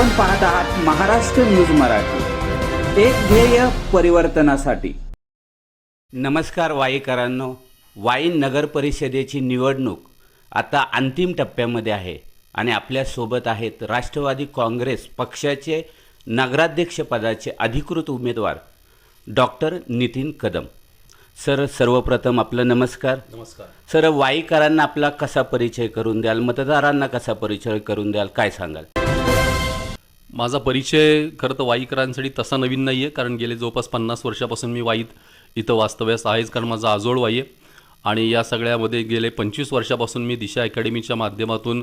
आपण पाहत आहात महाराष्ट्र न्यूज मराठी. एक ध्येय परिवर्तनासाठी. नमस्कार वाईकरांनो. वाई नगर परिषदेची निवडणूक आता अंतिम टप्प्यामध्ये आहे आणि आपल्यासोबत आहेत राष्ट्रवादी काँग्रेस पक्षाचे नगराध्यक्षपदाचे अधिकृत उमेदवार डॉक्टर नितीन कदम. सर सर्वप्रथम आपलं नमस्कार. नमस्कार. सर वाईकरांना आपला कसा परिचय करून द्याल? मतदारांना कसा परिचय करून द्याल? काय सांगाल? माझा परिचय खरं तर वाईकरांसाठी तसा नवीन नाही आहे कारण गेले जवळपास पन्नास वर्षापासून मी वाईत इथं वास्तव्यास आहेच कारण माझा आजोळ वाई आहे आणि या सगळ्यामध्ये गेले पंचवीस वर्षापासून मी दिशा अकॅडमीच्या माध्यमातून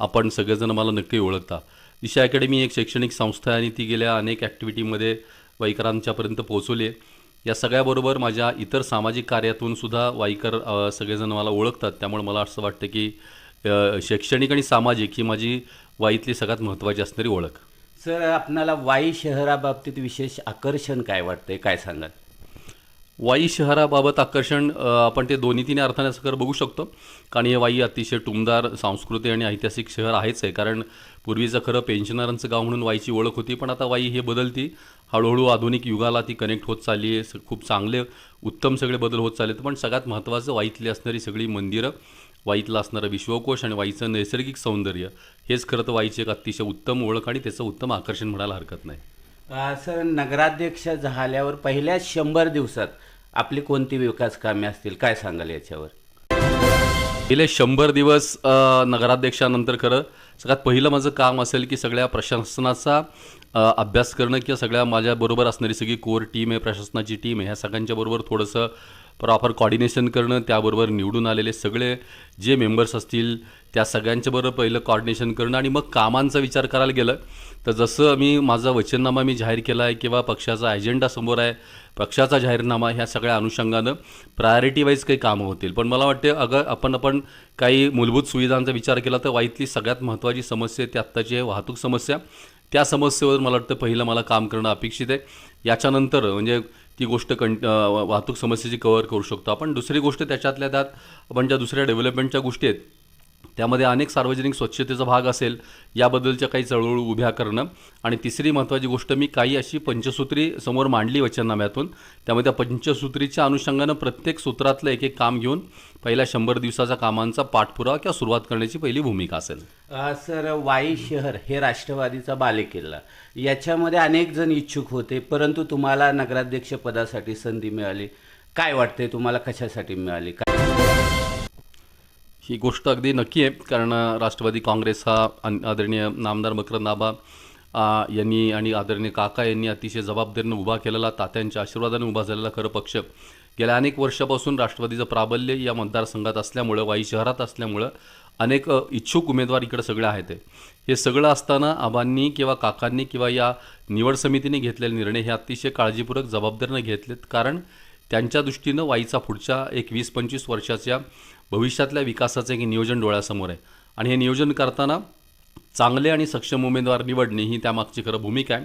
आपण सगळेजण मला नक्की ओळखता. दिशा अकॅडमी एक शैक्षणिक संस्था आहे आणि ती गेल्या अनेक ॲक्टिव्हिटीमध्ये वाईकरांच्यापर्यंत पोहोचवली आहे. या सगळ्याबरोबर माझ्या इतर सामाजिक कार्यातून सुद्धा वाईकर सगळेजण मला ओळखतात. त्यामुळे मला असं वाटतं की शैक्षणिक आणि सामाजिक ही माझी वाईतली सगळ्यात महत्त्वाची असणारी ओळख. सर आपणाला वाई शहराबाबतीत विशेष आकर्षण काय वाटतंय? काय सांगाल? वाई शहराबाबत आकर्षण आपण ते दोन्ही तिन्ही अर्थाने असं बघू शकतो. कारण हे वाई अतिशय टुमदार सांस्कृतिक आणि ऐतिहासिक शहर आहेच आहे. कारण पूर्वीचं खरं पेन्शनरांचं गाव म्हणून वाईची ओळख होती पण आता वाई हे बदलती. हळूहळू आधुनिक युगाला ती कनेक्ट होत चालली आहे. खूप चांगले उत्तम सगळे बदल होत चालले पण सगळ्यात महत्त्वाचं वाईतली असणारी सगळी मंदिरं वाईतला असणारं विश्वकोश आणि वाईचं नैसर्गिक सौंदर्य हेच खरं तर वाईची एक अतिशय उत्तम ओळख आणि त्याचं उत्तम आकर्षण म्हणायला हरकत नाही. सर नगराध्यक्ष झाल्यावर पहिल्या शंभर दिवसात आपली कोणती विकास कामे असतील? काय सांगाल याच्यावर? गेले शंभर दिवस नगराध्यक्षानंतर खरं सगळ्यात पहिलं माझं काम असेल की सगळ्या प्रशासनाचा अभ्यास करणं किंवा सगळ्या माझ्याबरोबर असणारी सगळी कोर टीम आहे प्रशासनाची टीम आहे ह्या सगळ्यांच्या बरोबर थोडंसं प्रॉपर कॉर्डिनेशन करणं त्याबरोबर निवडून आलेले सगळे जे मेंबर्स असतील त्या सगळ्यांच्या बरोबर पहिलं कॉर्डिनेशन करणं आणि मग कामांचा विचार करायला गेलं तर जसं मी माझा वचननामा मी जाहीर केला आहे किंवा पक्षाचा अजेंडा समोर आहे पक्षाचा जाहीरनामा ह्या सगळ्या अनुषंगानं प्रायोरिटी वाईज काही कामं होतील. पण मला वाटते अगं आपण आपण काही मूलभूत सुविधांचा विचार केला तर वाईतली सगळ्यात महत्त्वाची समस्या आहे ती आत्ताची आहे वाहतूक समस्या. त्या समस्येवर मला वाटतं पहिलं मला काम करणं अपेक्षित आहे. याच्यानंतर म्हणजे ती गोष्ट कं वाहतूक समस्येची कवर करू शकतो. आपण दुसरी गोष्ट त्याच्यातल्या त्यात आपण ज्या दुसऱ्या डेव्हलपमेंटच्या गोष्टी आहेत त्यामध्ये अनेक सार्वजनिक स्वच्छतेचा भाग असेल याबद्दलच्या काही चळवळी उभ्या करणं. आणि तिसरी महत्त्वाची गोष्ट मी काही अशी पंचसूत्री समोर मांडली वचननाम्यातून. त्यामध्ये त्या पंचसूत्रीच्या अनुषंगानं प्रत्येक सूत्रातलं एक एक काम घेऊन पहिल्या शंभर दिवसाचा कामांचा पाठपुरावा किंवा सुरुवात करण्याची पहिली भूमिका असेल. सर वाई शहर हे राष्ट्रवादीचा बालेकिल्ला. याच्यामध्ये अनेक जण इच्छुक होते परंतु तुम्हाला नगराध्यक्ष पदासाठी संधी मिळाली. काय वाटते तुम्हाला कशासाठी मिळाली? काय ही गोष्ट अगदी नक्की आहे कारण राष्ट्रवादी काँग्रेस हा आदरणीय नामदार मकरंदाबा नाबा यांनी आणि आदरणीय काका यांनी अतिशय जबाबदारीनं उभा केलेला तात्यांच्या आशीर्वादाने उभा झालेला खरं पक्ष. गेल्या अनेक वर्षापासून राष्ट्रवादीचं प्राबल्य या मतदारसंघात असल्यामुळं वाई शहरात असल्यामुळं अनेक इच्छुक उमेदवार इकडे सगळे आहेत. हे सगळं असताना आबांनी किंवा काकांनी किंवा या निवड समितीने घेतलेले निर्णय हे अतिशय काळजीपूर्वक जबाबदारीनं घेतलेत कारण त्यांच्या दृष्टीनं वाईचा पुढच्या एक वीस पंचवीस वर्षाच्या भविष्यातल्या विकासाचं एक नियोजन डोळ्यासमोर आहे. आणि हे नियोजन करताना चांगले आणि सक्षम उमेदवार निवडणे ही त्यामागची खरं भूमिका आहे.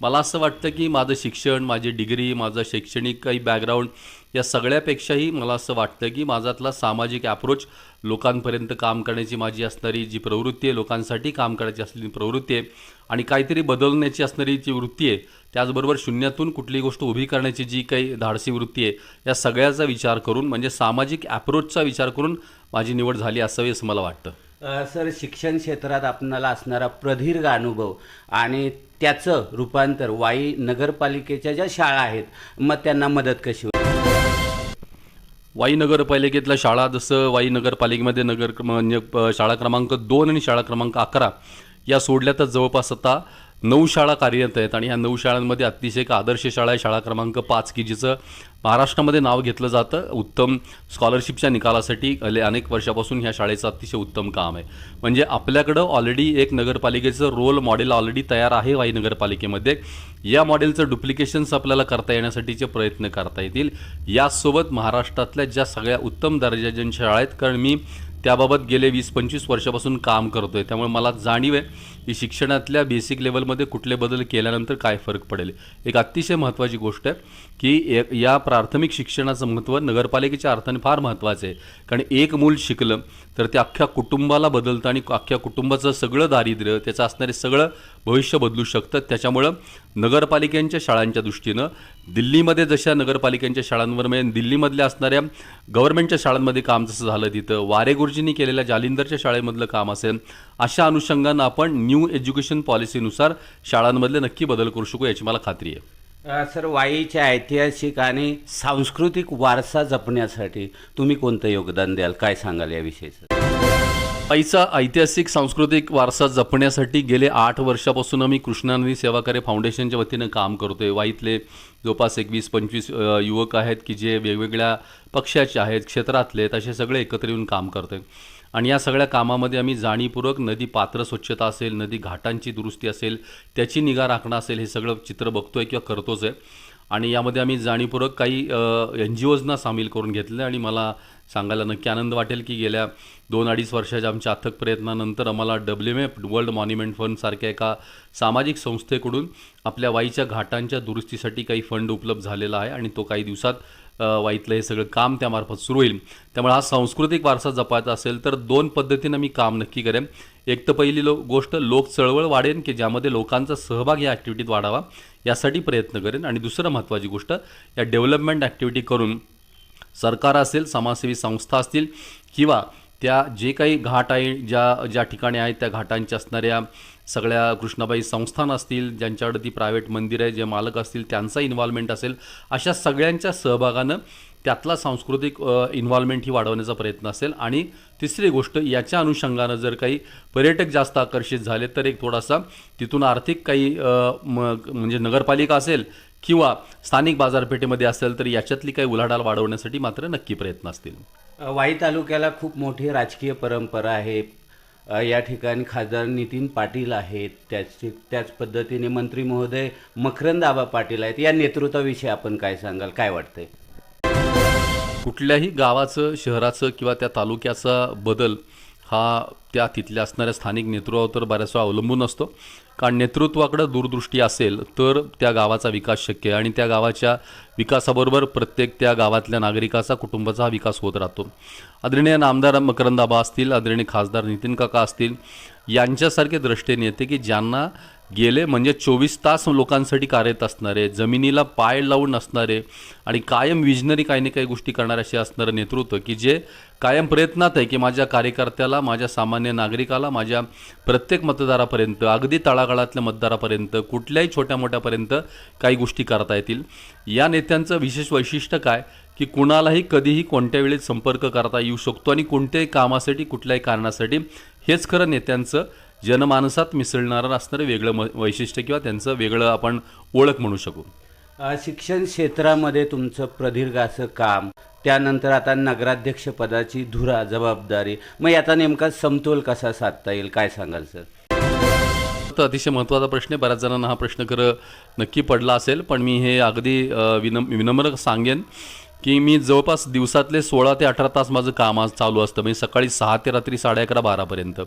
मला असं वाटतं की माझं शिक्षण माझी डिग्री माझं शैक्षणिक काही बॅकग्राऊंड या सगळ्यापेक्षाही मला असं वाटतं की माझातला सामाजिक ॲप्रोच लोकांपर्यंत काम करण्याची माझी असणारी जी प्रवृत्ती आहे लोकांसाठी काम करायची असलेली प्रवृत्ती आहे आणि काहीतरी बदलण्याची असणारी जी वृत्ती आहे त्याचबरोबर शून्यातून कुठली गोष्ट उभी करण्याची जी काही धाडसी वृत्ती आहे या सगळ्याचा विचार करून म्हणजे सामाजिक ॲप्रोचचा विचार करून माझी निवड झाली असावी असं मला वाटतं. सर शिक्षण क्षेत्रात आपणाला असणारा प्रदीर्घ अनुभव आणि त्याचं रूपांतर वाई नगरपालिकेच्या ज्या शाळा आहेत मग त्यांना मदत कशी होईल? वाई नगरपालिकेतल्या शाळा जसं वाई नगरपालिकेमध्ये नगर क्रमांक म्हणजे, शाळा क्रमांक दोन आणि शाळा क्रमांक अकरा या सोडल्या तर जवळपास आता नऊ शाळा कार्यरत आहेत आणि ह्या नऊ शाळांमध्ये अतिशय एक आदर्श शाळा आहे. शाळा क्रमांक पाच की जिचं महाराष्ट्रामध्ये नाव घेतलं जातं. उत्तम स्कॉलरशिपच्या निकालासाठी गेले अनेक वर्षापासून ह्या शाळेचं अतिशय उत्तम काम आहे. म्हणजे आपल्याकडं ऑलरेडी एक नगरपालिकेचं रोल मॉडेल ऑलरेडी तयार आहे वाई नगरपालिकेमध्ये. या मॉडेलचं डुप्लिकेशन्स आपल्याला करता येण्यासाठीचे प्रयत्न करता येतील. यासोबत महाराष्ट्रातल्या ज्या सगळ्या उत्तम दर्जाच्या शाळा आहेत कारण मी त्याबाबत गेले वीस पंचवीस वर्षापासून काम करतो आहे त्यामुळे मला जाणीव आहे की शिक्षणातल्या बेसिक लेवलमध्ये कुठले बदल केल्यानंतर काय फरक पडेल. एक अतिशय महत्त्वाची गोष्ट आहे की या प्राथमिक शिक्षणाचं महत्त्व नगरपालिकेच्या अर्थाने फार महत्त्वाचं आहे. कारण एक मूल शिकलं तर ते अख्ख्या कुटुंबाला बदलतं आणि अख्ख्या कुटुंबाचं सगळं दारिद्र्य त्याचं असणारे सगळं भविष्य बदलू शकतं. त्याच्यामुळं नगरपालिकांच्या शाळांच्या दृष्टीनं दिल्लीमध्ये जशा नगरपालिकांच्या शाळांवर म्हणजे दिल्लीमधल्या असणाऱ्या गव्हर्नमेंटच्या शाळांमध्ये काम जसं झालं तिथं वारे गुरुजींनी केलेल्या जालिंदरच्या शाळेमधलं काम असेल अशा अनुषंगानं आपण न्यू एज्युकेशन पॉलिसीनुसार शाळांमधले नक्की बदल करू शकू याची मला खात्री आहे. सर वाईच्या ऐतिहासिक आणि सांस्कृतिक वारसा जपण्यासाठी तुम्ही कोणतं योगदान द्याल? काय सांगाल याविषयी सर? आईचा ऐतिहासिक सांस्कृतिक वारसा जपण्यासाठी गेले आठ वर्षापासून आम्ही कृष्णा नदी सेवा कार्य फाउंडेशनच्या वतीनं काम करतोय. वाईतले जवळपास एक वीस पंचवीस युवक आहेत की जे वेगवेगळ्या पक्षाचे आहेत क्षेत्रातले आहेत असे सगळे एकत्र येऊन काम करते आणि या सगळ्या कामामध्ये आम्ही जाणीवपूर्वक नदी पात्र स्वच्छता असेल नदी घाटांची दुरुस्ती असेल त्याची निगा राखणं असेल हे सगळं चित्र बघतोय किंवा करतोच आहे. आणि यामध्ये आम्ही जाणीवपूर्वक काही एन जी ओजना सामील करून घेतले आणि मला सांगायला नक्की आनंद वाटेल की गेल्या दोन अडीच वर्षाच्या आमच्या अथक प्रयत्नानंतर आम्हाला डब्ल्यू एफ वर्ल्ड मॉन्युमेंट फंडसारख्या एका सामाजिक संस्थेकडून आपल्या वाईच्या घाटांच्या दुरुस्तीसाठी काही फंड उपलब्ध झालेला आहे आणि तो काही दिवसात वाईतलं हे सगळं काम त्यामार्फत सुरू होईल. त्यामुळे हा सांस्कृतिक वारसा जपायचा असेल तर दोन पद्धतीनं मी काम नक्की करेन. एक तर पहिली लो गोष्ट लोक चळवळ वाढेन की ज्यामध्ये लोकांचा सहभाग या ॲक्टिव्हिटीत वाढावा यासाठी प्रयत्न करेन. आणि दुसरं महत्त्वाची गोष्ट या डेव्हलपमेंट ॲक्टिव्हिटी करून सरकार असेल समाजसेवी संस्था असतील किंवा त्या जे काही घाट आहे ज्या ज्या ठिकाणी आहेत त्या घाटांच्या असणाऱ्या सगळ्या कृष्णाबाई संस्थान असतील ज्यांच्याकडे ती प्रायव्हेट मंदिर आहे जे मालक असतील त्यांचा इन्व्हॉल्वमेंट असेल अशा सगळ्यांच्या सहभागानं त्यातला सांस्कृतिक इन्व्हॉल्वमेंट ही वाढवण्याचा प्रयत्न असेल. आणि तिसरी गोष्ट याच्या अनुषंगानं जर काही पर्यटक जास्त आकर्षित झाले तर एक थोडासा तिथून आर्थिक काही म्हणजे नगरपालिका असेल किंवा स्थानिक बाजारपेठेमध्ये असेल तर याच्यातली काही उलाढाल वाढवण्यासाठी मात्र नक्की प्रयत्न असतील. वाई तालुक्याला खूप मोठी राजकीय परंपरा आहे. या ठिकाणी खासदार नितीन पाटील आहेत. त्याच त्याच पद्धतीने मंत्री महोदय मकरंद आबा पाटील आहेत. या नेतृत्वाविषयी आपण काय सांगाल? काय वाटतंय? कुठल्याही गावाचं शहराचं किंवा त्या तालुक्याचा बदल हा त्या तिथल्या असणाऱ्या स्थानिक नेतृत्वावर तर बऱ्याच वेळा अवलंबून असतो. कारण नेतृत्वाकडं दूरदृष्टी असेल तर त्या गावाचा विकास शक्य आहे. आणि त्या गावाच्या विकासाबरोबर प्रत्येक त्या गावातल्या नागरिकाचा कुटुंबाचा हा विकास होत राहतो. आदरणीय नामदार मकरंदाबा असतील आदरणीय खासदार नितीन काका असतील यांच्यासारखे दृष्टीने येते की ज्यांना गेले म्हणजे चोवीस तास लोकांसाठी कार्यरत असणारे जमिनीला पाय लावून असणारे आणि कायम विजनरी काही ना काही गोष्टी करणारे असे असणारं नेतृत्व की जे कायम प्रयत्नात आहे की माझ्या कार्यकर्त्याला माझ्या सामान्य नागरिकाला माझ्या प्रत्येक मतदारापर्यंत अगदी तळागाळातल्या मतदारापर्यंत कुठल्याही छोट्या मोठ्यापर्यंत काही गोष्टी करता येतील. या नेत्यांचं विशेष वैशिष्ट्य काय? की कुणालाही कधीही कोणत्या वेळी संपर्क करता येऊ शकतो आणि कोणत्याही कामासाठी कुठल्याही कारणासाठी हेच खरं नेत्यांचं जनमानसात मिसळणारं असणारं वेगळं म वैशिष्ट्य किंवा त्यांचं वेगळं आपण ओळख म्हणू शकू. शिक्षण क्षेत्रामध्ये तुमचं प्रदीर्घ असं काम त्यानंतर आता नगराध्यक्ष पदाची धुरा जबाबदारी मग याचा नेमका समतोल कसा साधता येईल? काय सांगाल सर? तर अतिशय महत्त्वाचा प्रश्न आहे. बऱ्याच जणांना हा प्रश्न खरं नक्की पडला असेल पण मी हे अगदी विनम विनम्र सांगेन. की मी जवळपास दिवसातले सोळा ते अठरा तास माझं काम आज चालू असतं. म्हणजे सकाळी सहा ते रात्री साडे अकरा बारापर्यंत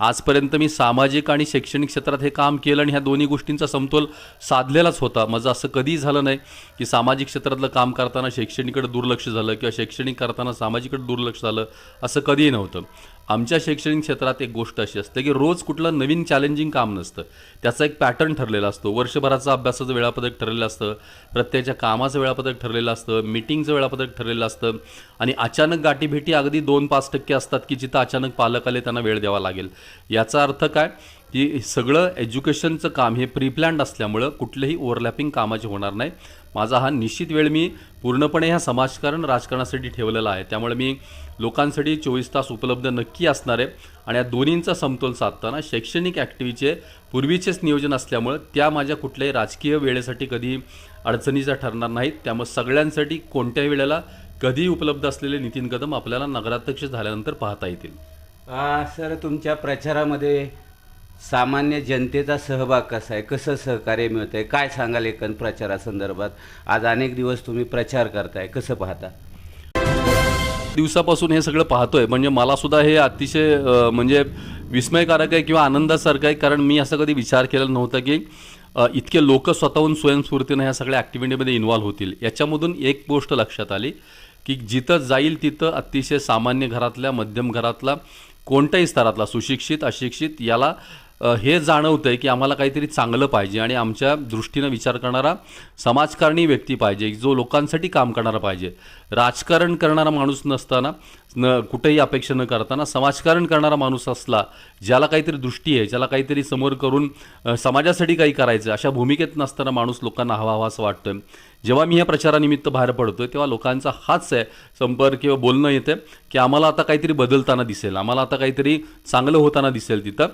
आजपर्यंत मी सामाजिक आणि शैक्षणिक क्षेत्रात हे काम केलं आणि ह्या दोन्ही गोष्टींचा समतोल साधलेलाच होता. माझं असं कधीही झालं नाही की सामाजिक क्षेत्रातलं काम करताना शैक्षणिकडे दुर्लक्ष झालं किंवा शैक्षणिक करताना सामाजिकडे दुर्लक्ष झालं असं कधीही नव्हतं. आमच्या शैक्षणिक क्षेत्रात एक गोष्ट अशी असते की रोज कुठलं नवीन चॅलेंजिंग काम नसतं. त्याचा एक पॅटर्न ठरलेला असतो. वर्षभराचं अभ्यासाचं वेळापत्रक ठरलेलं असतं. प्रत्येकाच्या कामाचं वेळापत्रक ठरलेलं असतं. मिटिंगचं वेळापत्रक ठरलेलं असतं. आणि अचानक गाठीभेटी अगदी दोन पाच टक्के असतात की जिथं अचानक पालक आले त्यांना वेळ द्यावा लागेल. याचा अर्थ काय? की सगळं एज्युकेशनचं काम हे प्रीप्लॅन्ड असल्यामुळं कुठलेही ओव्हरलॅपिंग कामाचे होणार नाही. माझा हा निश्चित वेळ मी पूर्णपणे ह्या समाजकारण राजकारणासाठी ठेवलेला आहे. त्यामुळे मी लोकांसाठी चोवीस तास उपलब्ध नक्की असणार आहे. आणि या दोन्हींचा समतोल साधताना शैक्षणिक ॲक्टिव्हिटीचे पूर्वीचेच नियोजन असल्यामुळं त्या माझ्या कुठल्याही राजकीय वेळेसाठी कधी अडचणीचा ठरणार नाहीत. त्यामुळे सगळ्यांसाठी कोणत्याही वेळेला कधी उपलब्ध असलेले नितीन कदम आपल्याला नगराध्यक्ष झाल्यानंतर पाहता येतील. सर तुमच्या प्रचारामध्ये सामान्य जनतेचा सहभाग कसा आहे? कसं सहकार्य मिळतंय? काय सांगाल एकंद प्रचारासंदर्भात? आज अनेक दिवस तुम्ही प्रचार करताय. कसं पाहता? दिवसापासून हे सगळं पाहतोय. म्हणजे मला सुद्धा हे अतिशय म्हणजे विस्मयकारक आहे किंवा आनंदासारखं आहे. कारण मी असं कधी विचार केलेला नव्हता की इतके लोक स्वतःहून स्वयंस्फूर्तीनं ह्या सगळ्या ॲक्टिव्हिटीमध्ये इन्व्हॉल्व्ह होतील. याच्यामधून एक गोष्ट लक्षात आली की जिथं जाईल तिथं अतिशय सामान्य घरातल्या मध्यम घरातला कोणत्याही स्तरातला सुशिक्षित अशिक्षित याला हे जाणवतं आहे की आम्हाला काहीतरी चांगलं पाहिजे आणि आमच्या दृष्टीनं विचार करणारा समाजकारणी व्यक्ती पाहिजे जो लोकांसाठी काम करणारा पाहिजे. राजकारण करणारा माणूस नसताना न कुठेही अपेक्षा न करताना समाजकारण करणारा माणूस असला ज्याला काहीतरी दृष्टी आहे ज्याला काहीतरी समोर करून समाजासाठी काही करायचं अशा भूमिकेत नसताना माणूस लोकांना हवा हवा असं वाटतं जेव्हा मी या प्रचारानिमित्त बाहेर पडतोय तेव्हा लोकांचा हाच आहे संपर्क किंवा बोलणं येतं की आम्हाला आता काहीतरी बदलताना दिसेल आम्हाला आता काहीतरी चांगलं होताना दिसेल तिथं.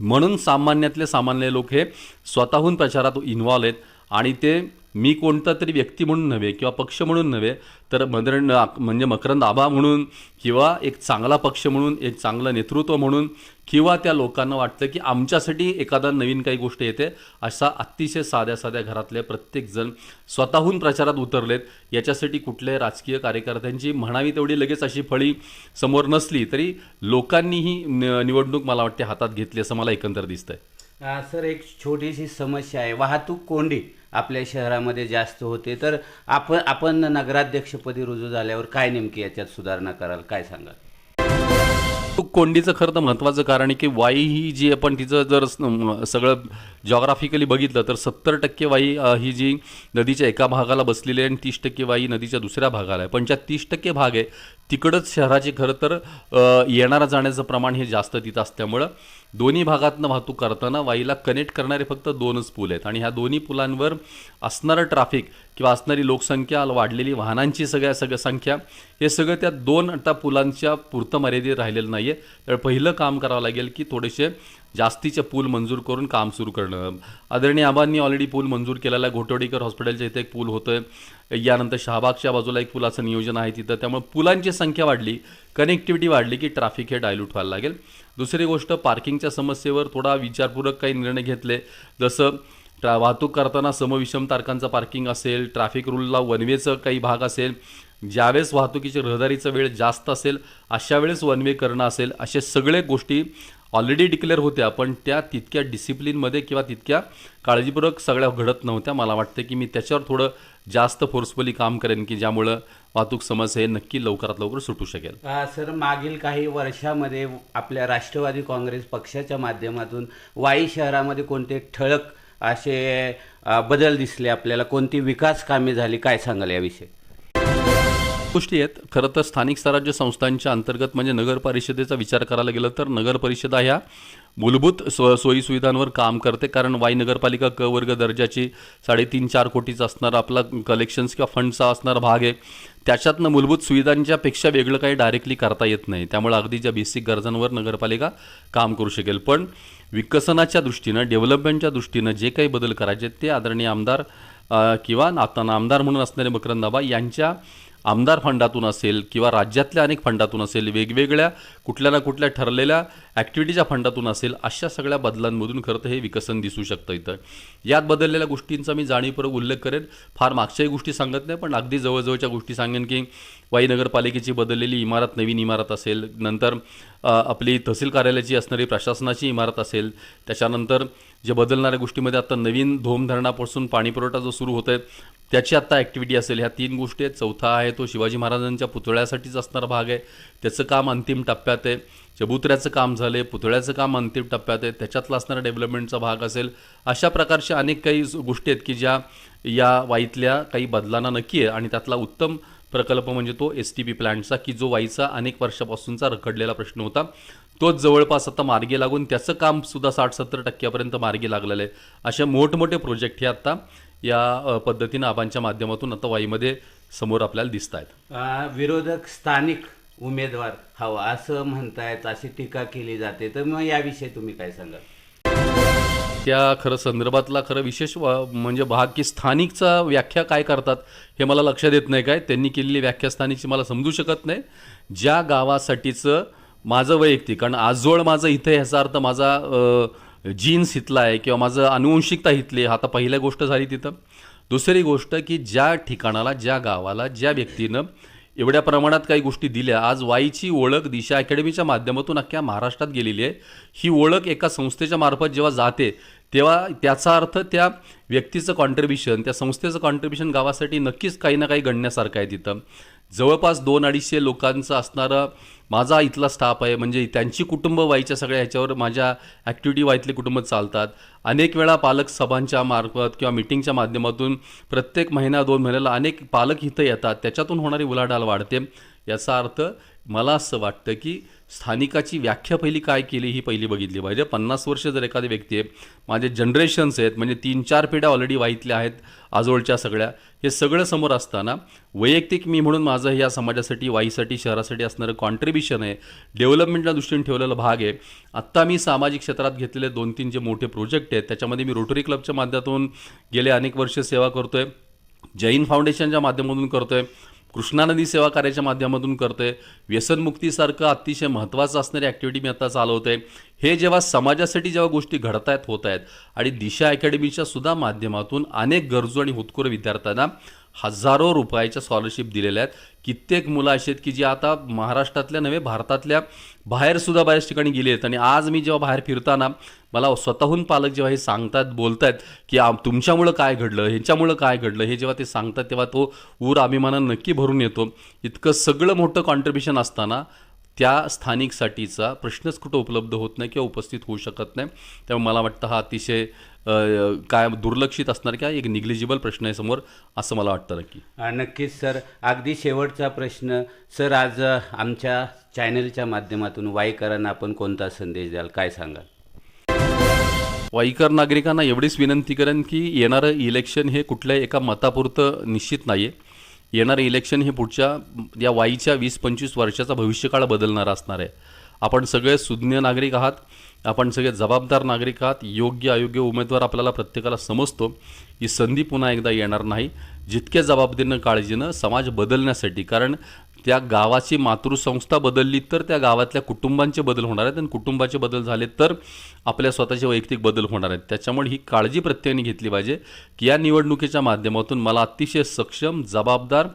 म्हणून सामान्यातले सामान्य लोक हे स्वतःहून प्रचारात इन्व्हॉल्व आहेत आणि ते मी कोणता तरी व्यक्ती म्हणून नव्हे किंवा पक्ष म्हणून नव्हे तर मदरंड म्हणजे मकरंद आबा म्हणून किंवा एक चांगला पक्ष म्हणून एक चांगलं नेतृत्व म्हणून किंवा त्या लोकांना वाटतं की आमच्यासाठी एखादा नवीन काही गोष्ट येते अशा अतिशय साध्या साध्या घरातले प्रत्येकजण स्वतःहून प्रचारात उतरलेत. याच्यासाठी कुठल्याही राजकीय कार्यकर्त्यांची म्हणावी तेवढी लगेच अशी फळी समोर नसली तरी लोकांनीही न- निवडणूक मला वाटते हातात घेतली असं मला एकंदर दिसतंय. सर एक छोटीशी समस्या आहे. वाहतूक कोंडी. आपल्या शहरामध्ये जास्त होते तर आपण आपण नगराध्यक्षपदी रुजू झाल्यावर काय नेमकी याच्यात सुधारणा कराल? काय सांगाल? कोंडीचं खरं तर महत्त्वाचं कारण आहे की वाई ही जी आपण तिचं जर सगळं जॉग्राफिकली बघितलं तर सत्तर टक्के वाई ही जी नदीच्या एका भागाला बसलेली आहे आणि तीस टक्के वाई नदीच्या दुसऱ्या भागाला आहे. पण ज्या तीस टक्के भाग आहे तिकडंच शहराचे खरं तर येणारा जाण्याचं प्रमाण हे जास्त तिथं असल्यामुळं दोन्ही भागातनं वाहतूक करताना वाईला कनेक्ट करणारे फक्त दोनच पूल आहेत. आणि ह्या दोन्ही पुलांवर असणारं ट्रॅफिक किंवा असणारी लोकसंख्या वाढलेली वाहनांची सगळ्या सगळ्या संख्या हे सगळं त्या दोन आता पुलांच्या पुरतं मर्यादित राहिलेलं नाही आहे तर पहिलं काम करावं लागेल की थोडेसे जास्तीचे पूल मंजूर करून काम सुरू करणं. आदरणीय आबांनी ऑलरेडी पूल मंजूर केलेला आहे. घोटवडीकर हॉस्पिटलच्या इथे एक पूल होतोय. यानंतर शहाबागच्या बाजूला एक पुलाचं नियोजन आहे तिथं. त्यामुळे पुलांची संख्या वाढली कनेक्टिव्हिटी वाढली की ट्रॅफिक हे डायल्यूट व्हायला लागेल. दुसरी गोष्ट पार्किंगच्या समस्येवर थोडा विचारपूर्वक काही निर्णय घेतले. जसं ट्रा वाहतूक करताना समविषम तारखांचं पार्किंग असेल ट्रॅफिक रूलला वनवेचं काही भाग असेल ज्यावेळेस वाहतुकीची रहदारीचा वेळ जास्त असेल अशा वेळेस वनवे करणं असेल असे सगळे गोष्टी ऑलरेडी डिक्लेअर होत्या पण त्या तितक्या डिसिप्लिनमध्ये किंवा तितक्या काळजीपूर्वक सगळ्या घडत नव्हत्या. मला वाटतं की मी त्याच्यावर थोडं जास्त फोर्सफुली काम करेन की ज्यामुळं वाहतूक समस्या हे नक्की लवकरात लवकर सुटू शकेल. सर मागील काही वर्षामध्ये आपल्या राष्ट्रवादी काँग्रेस पक्षाच्या माध्यमातून वाई शहरामध्ये कोणते ठळक असे बदल दिसले आपल्याला? कोणती विकास कामे झाली? काय सांगाल याविषयी? गोष्टी आहेत. खरं तर स्थानिक स्वराज्य संस्थांच्या अंतर्गत म्हणजे नगर परिषदेचा विचार करायला गेलं तर नगर परिषदा ह्या मूलभूत स्व सोयीसुविधांवर काम करते. कारण वाई नगरपालिका क वर्ग दर्जाची साडेतीन चार कोटीचा असणारा आपला कलेक्शन्स किंवा फंडचा असणारा भाग आहे. त्याच्यातनं मूलभूत सुविधांच्या पेक्षा वेगळं काही डायरेक्टली करता येत नाही. त्यामुळे अगदी ज्या बेसिक गरजांवर नगरपालिका काम करू शकेल. पण विकसनाच्या दृष्टीनं डेव्हलपमेंटच्या दृष्टीनं जे काही बदल करायचे ते आदरणीय आमदार किंवा आता आमदार म्हणून असणारे मकरंदाबा यांच्या आमदार फंडातून असेल किंवा राज्यातल्या अनेक फंडातून असेल वेगवेगळ्या कुठल्या ना कुठल्या ठरलेल्या ॲक्टिव्हिटीच्या फंडातून असेल अशा सगळ्या बदलांमधून खरं तर हे विकसन दिसू शकतं इथं. यात बदललेल्या गोष्टींचा मी जाणीवपूर्वक उल्लेख करेन. फार मागच्याही गोष्टी सांगत नाही पण अगदी जवळजवळच्या गोष्टी सांगेन की वाई नगरपालिकेची बदललेली इमारत नवीन इमारत असेल नंतर आपली तहसील कार्यालयाची असणारी प्रशासनाची इमारत असेल त्याच्यानंतर जे बदलणाऱ्या गोष्टीमध्ये आता नवीन धोम धरणापासून पाणीपुरवठा जो सुरू होत आहे त्याची आत्ता ॲक्टिव्हिटी असेल. ह्या तीन गोष्टी आहेत. चौथा आहे तो शिवाजी महाराजांच्या पुतळ्यासाठीच असणारा भाग आहे. त्याचं काम अंतिम टप्प्यात आहे. चबुतऱ्याचं काम झालं आहे पुतळ्याचं काम अंतिम टप्प्यात आहे. त्याच्यातला असणारा डेव्हलपमेंटचा भाग असेल. अशा प्रकारच्या अनेक काही गोष्टी आहेत की ज्या या वाईतल्या काही बदलांना नक्की आहे आणि त्यातला उत्तम प्रकल्प म्हणजे तो एस टी पी प्लॅन्टचा की जो वाईचा अनेक वर्षापासूनचा रखडलेला प्रश्न होता. तोच जवळपास आता मार्गी लागून त्याचं काम सुद्धा साठ सत्तर टक्क्यापर्यंत मार्गी लागलेलं आहे. असे मोठमोठे प्रोजेक्ट हे आता या पद्धतीनं आबांच्या माध्यमातून आता वाईमध्ये समोर आपल्याला दिसत आहेत विरोधक स्थानिक उमेदवार हवा असं म्हणतायत अशी टीका केली जाते. तर मग याविषयी तुम्ही काय सांगाल? त्या खरं संदर्भातला खरं विशेष वा- म्हणजे भाग की स्थानिकचा व्याख्या काय करतात हे मला लक्षात येत नाही काय. त्यांनी केलेली व्याख्या स्थानिकची मला समजू शकत नाही. ज्या गावासाठीचं माझं वैयक्तिक कारण आजोळ माझं इथे ह्याचा अर्थ माझा जीन्स इथला आहे किंवा माझं अनुवंशिकता इथली आहे. आता पहिल्या गोष्ट झाली तिथं. दुसरी गोष्ट की ज्या ठिकाणाला ज्या गावाला ज्या व्यक्तीनं एवढ्या प्रमाणात काही गोष्टी दिल्या आज वाईची ओळख दिशा अकॅडमीच्या माध्यमातून अख्ख्या महाराष्ट्रात गेलेली आहे. ही ओळख एका संस्थेच्या मार्फत जेव्हा जाते तेव्हा त्याचा अर्थ त्या व्यक्तीचं कॉन्ट्रीब्युशन त्या संस्थेचं कॉन्ट्रीब्युशन गावासाठी नक्कीच काही ना काही गणण्यासारखं आहे तिथं. जवळपास दोन अडीचशे लोकांचं असणारं माझा इथला स्टाफ आहे म्हणजे त्यांची कुटुंब वाईच्या सगळ्या ह्याच्यावर माझ्या ॲक्टिव्हिटी वाईतले कुटुंब चालतात. अनेक वेळा पालक सभांच्या मार्फत किंवा मिटिंगच्या माध्यमातून प्रत्येक महिना दोन महिन्याला अनेक पालक इथं येतात. त्याच्यातून होणारी उलाढाल वाढते. याचा अर्थ मला असं वाटतं की स्थानिकाची व्याख्या पहिली काय केली ही पहिली बघितली पाहिजे. पन्नास वर्ष जर एखादी व्यक्ती आहे माझे जनरेशन्स आहेत म्हणजे तीन चार पिढ्या ऑलरेडी वाईतल्या आहेत आजोळच्या सगळ्या हे सगळं समोर असताना वैयक्तिक मी म्हणून माझं या समाजासाठी वाईसाठी शहरासाठी असणारं कॉन्ट्रीब्युशन आहे. डेव्हलपमेंटच्या दृष्टीने ठेवलेला भाग आहे. आत्ता मी सामाजिक क्षेत्रात घेतलेले दोन तीन जे मोठे प्रोजेक्ट आहेत त्याच्यामध्ये मी रोटरी क्लबच्या माध्यमातून गेले अनेक वर्ष सेवा करतो आहे जैन फाउंडेशनच्या माध्यमातून करतो आहे कृष्णा नदी सेवा कार्याच्या माध्यमातून करतोय. व्यसनमुक्तीसारखं अतिशय महत्त्वाचं असणारी ॲक्टिव्हिटी मी आता चालवते हे जेव्हा समाजासाठी जेव्हा गोष्टी घडत आहेत होत आहेत आणि दिशा अकॅडमीच्या सुद्धा माध्यमातून अनेक गरजू आणि होतकरू विद्यार्थ्यांना हजारो रुपयाच्या स्कॉलरशिप दिलेल्या आहेत. कित्येक मुलं अशी आहेत की जी आता महाराष्ट्रातल्या नव्हे भारतातल्या बाहेरसुद्धा बऱ्याच ठिकाणी गेली आहेत. आणि आज मी जेव्हा बाहेर फिरताना मला स्वतःहून पालक जेव्हा हे सांगतात बोलतायत की तुमच्यामुळं काय घडलं ह्याच्यामुळं काय घडलं हे जेव्हा ते सांगतात तेव्हा तो ऊर अभिमानानं नक्की भरून येतो. इतकं सगळं मोठं कॉन्ट्रीब्युशन असताना त्या स्थानिकसाठीचा प्रश्नच कुठं उपलब्ध होत नाही किंवा उपस्थित होऊ शकत नाही. त्यामुळे मला वाटतं हा अतिशय काय दुर्लक्षित असणार किंवा एक निग्लिजिबल प्रश्न आहे समोर असं मला वाटतं नक्की. नक्कीच सर. अगदी शेवटचा प्रश्न. सर आज आमच्या चॅनलच्या माध्यमातून वाईकरांना आपण कोणता संदेश द्याल? काय सांगाल? वाईकर नागरिकांना एवढीच विनंती करेन की येणारं इलेक्शन हे कुठल्याही एका मतापुरतं निश्चित नाही आहे येणारे इलेक्शन हे पुढच्या या वाईच्या वीस पंचवीस वर्षाचा भविष्यकाळ बदलणारा असणार आहे. आपण सगळे सुज्ञ नागरिक आहात. आपण सगळे जबाबदार नागरिक आहात. योग्य अयोग्य उमेदवार आपल्याला प्रत्येकाला समजतो. ही संधी पुन्हा एकदा येणार नाही. जितक्या जबाबदारीनं काळजीनं समाज बदलण्यासाठी कारण त्या गावाची मातृसंस्था बदलली तर त्या गावातल्या कुटुंबांचे बदल होणार आहेत आणि कुटुंबाचे बदल झाले तर आपल्या स्वतःचे वैयक्तिक बदल होणार आहेत. त्याच्यामुळे ही काळजी प्रत्येकाने घेतली पाहिजे की या निवडणुकीच्या माध्यमातून मला अतिशय सक्षम जबाबदार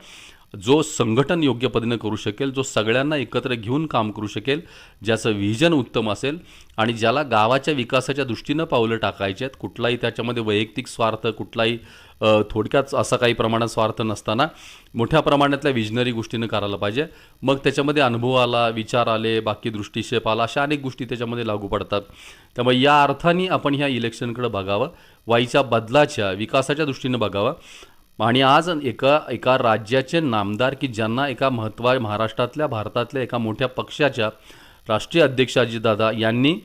जो संघटन योग्य पद्धतीने करू शकेल जो सगळ्यांना एकत्र घेऊन काम करू शकेल ज्याचं व्हिजन उत्तम असेल आणि ज्याला गावाच्या विकासाच्या दृष्टीनं पावलं टाकायचे आहेत कुठलाही त्याच्यामध्ये वैयक्तिक स्वार्थ कुठलाही थोडक्यात असा काही प्रमाणात स्वार्थ नसताना मोठ्या प्रमाणातल्या विजनरी गोष्टीनं करायला पाहिजे. मग त्याच्यामध्ये अनुभव आला विचार आले बाकी दृष्टिक्षेप आला अशा अनेक गोष्टी त्याच्यामध्ये लागू पडतात. त्यामुळे या अर्थाने आपण ह्या इलेक्शनकडे बघावं वाईच्या बदलाच्या विकासाच्या दृष्टीनं बघावं. आणि आज एका एका राज्याचे नामदार की ज्यांना एका महत्त्वा महाराष्ट्रातल्या भारतातल्या एका मोठ्या पक्षाच्या राष्ट्रीय अध्यक्ष अजितदादा यांनी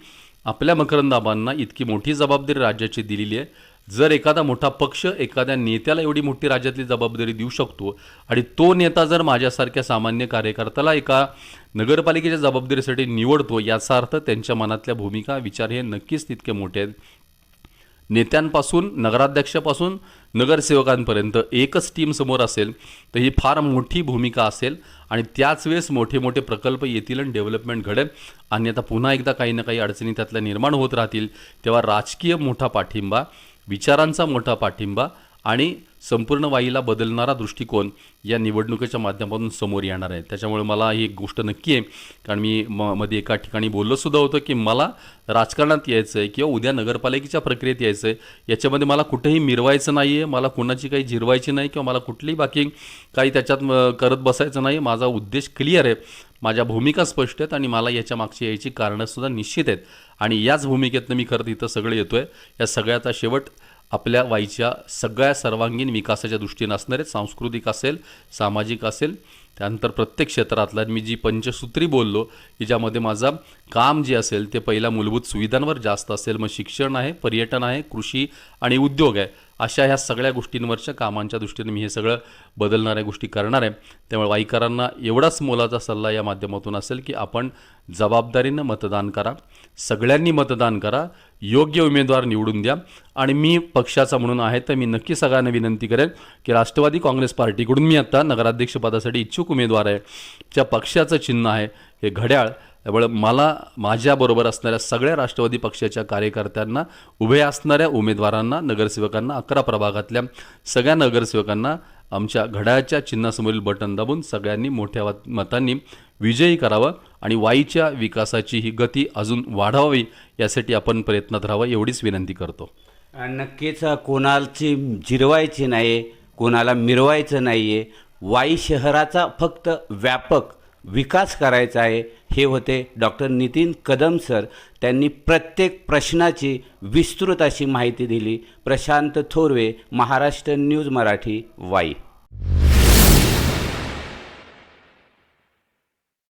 आपल्या मकरंदाबांना इतकी मोठी जबाबदारी राज्याची दिलेली आहे. जर एखादा मोठा पक्ष एखाद्या नेत्याला एवढी मोठी राज्यातली जबाबदारी देऊ शकतो आणि तो नेता जर माझ्यासारख्या सामान्य कार्यकर्त्याला एका नगरपालिकेच्या जबाबदारीसाठी निवडतो याचा अर्थ त्यांच्या मनातल्या भूमिका विचार हे नक्कीच तितके मोठे आहेत. नेत्यांपासून नगराध्यक्षापासून नगरसेवकांपर्यंत एकच टीम समोर असेल तर ही फार मोठी भूमिका असेल आणि त्याच वेळेस मोठे मोठे प्रकल्प येतील आणि डेव्हलपमेंट घडेल. आणि आता पुन्हा एकदा काही ना काही अडचणी त्यातल्या निर्माण होत राहतील. तेव्हा राजकीय मोठा पाठिंबा विचारांचा मोठा पाठिंबा आणि संपूर्ण वाईला बदलणारा दृष्टिकोन या निवडणुकीच्या माध्यमातून समोर येणार आहे. त्याच्यामुळे मला ही एक गोष्ट नक्की आहे. कारण मी म मध्ये एका ठिकाणी बोललंसुद्धा होतं की मला राजकारणात यायचं आहे किंवा उद्या नगरपालिकेच्या प्रक्रियेत यायचं आहे याच्यामध्ये मला कुठेही मिरवायचं नाही आहे मला कुणाची काही झिरवायची नाही किंवा मला कुठलीही बाकी काही त्याच्यात करत बसायचं नाही. माझा उद्देश क्लिअर आहे. माझ्या भूमिका स्पष्ट आहेत आणि मला याच्या मागची यायची कारणंसुद्धा निश्चित आहेत. आणि याच भूमिकेतनं मी खरं इथं सगळं येतो आहे या सगळ्याचा शेवट आपल्या वाईच्या सगळ्या सर्वांगीण विकासाच्या दृष्टीनं असणारे सांस्कृतिक असेल सामाजिक असेल त्यानंतर प्रत्येक क्षेत्रातला मी जी पंचसूत्री बोललो की ज्यामध्ये माझं काम जे असेल ते पहिल्या मूलभूत सुविधांवर जास्त असेल. मग शिक्षण आहे पर्यटन आहे कृषी आणि उद्योग आहे. अशा ह्या सगळ्या गोष्टींवरच्या कामांच्या दृष्टीने मी हे सगळं बदलणाऱ्या गोष्टी करणार आहे. त्यामुळे वाईकरांना एवढाच मोलाचा सल्ला या माध्यमातून असेल की आपण जबाबदारीनं मतदान करा. सगळ्यांनी मतदान करा. योग्य उमेदवार निवडून द्या. आणि मी पक्षाचा म्हणून आहे तर मी नक्की सगळ्यांना विनंती करेन की राष्ट्रवादी काँग्रेस पार्टीकडून मी आता नगराध्यक्षपदासाठी इच्छुक उमेदवार आहे. ज्या पक्षाचं चिन्ह आहे हे घड्याळ त्यामुळे मला माझ्याबरोबर असणाऱ्या सगळ्या राष्ट्रवादी पक्षाच्या कार्यकर्त्यांना उभे असणाऱ्या उमेदवारांना नगरसेवकांना अकरा प्रभागातल्या सगळ्या नगरसेवकांना आमच्या घड्याच्या चिन्हासमोरील बटन दाबून सगळ्यांनी मोठ्या वा- मतांनी विजयी करावं आणि वाईच्या विकासाची ही गती अजून वाढवावी यासाठी आपण प्रयत्नात राहावं एवढीच विनंती करतो. नक्कीच कोणाची जिरवायची नाही कोणाला मिरवायचं नाही आहे वाई शहराचा फक्त व्यापक विकास करायचा आहे. हे होते डॉक्टर नितीन कदम सर. त्यांनी प्रत्येक प्रश्नाची विस्तृत अशी माहिती दिली. प्रशांत थोरवे महाराष्ट्र न्यूज मराठी वाई.